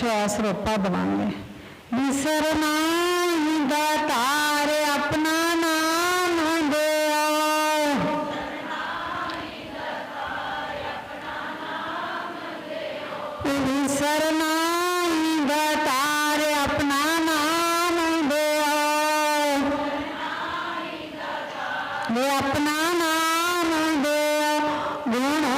ਵਿਸ਼ਵਾਸ ਰੋਪਾ ਦਵਾਂਗੇ। ਵਿਸਰ ਨਾਮ ਦਾ ਧਾਰ ਆਪਣਾ ਨਾਮ ਹੁੰਦਿਆ ਵਿਸਰ ਨਾਮ ਦਾ ਧਾਰ ਆਪਣਾ ਨਾਮ ਹੁੰਦਿਆ ਲੈ ਆਪਣਾ ਨਾਮ ਹੁੰਦਿਆ ਗੁਣ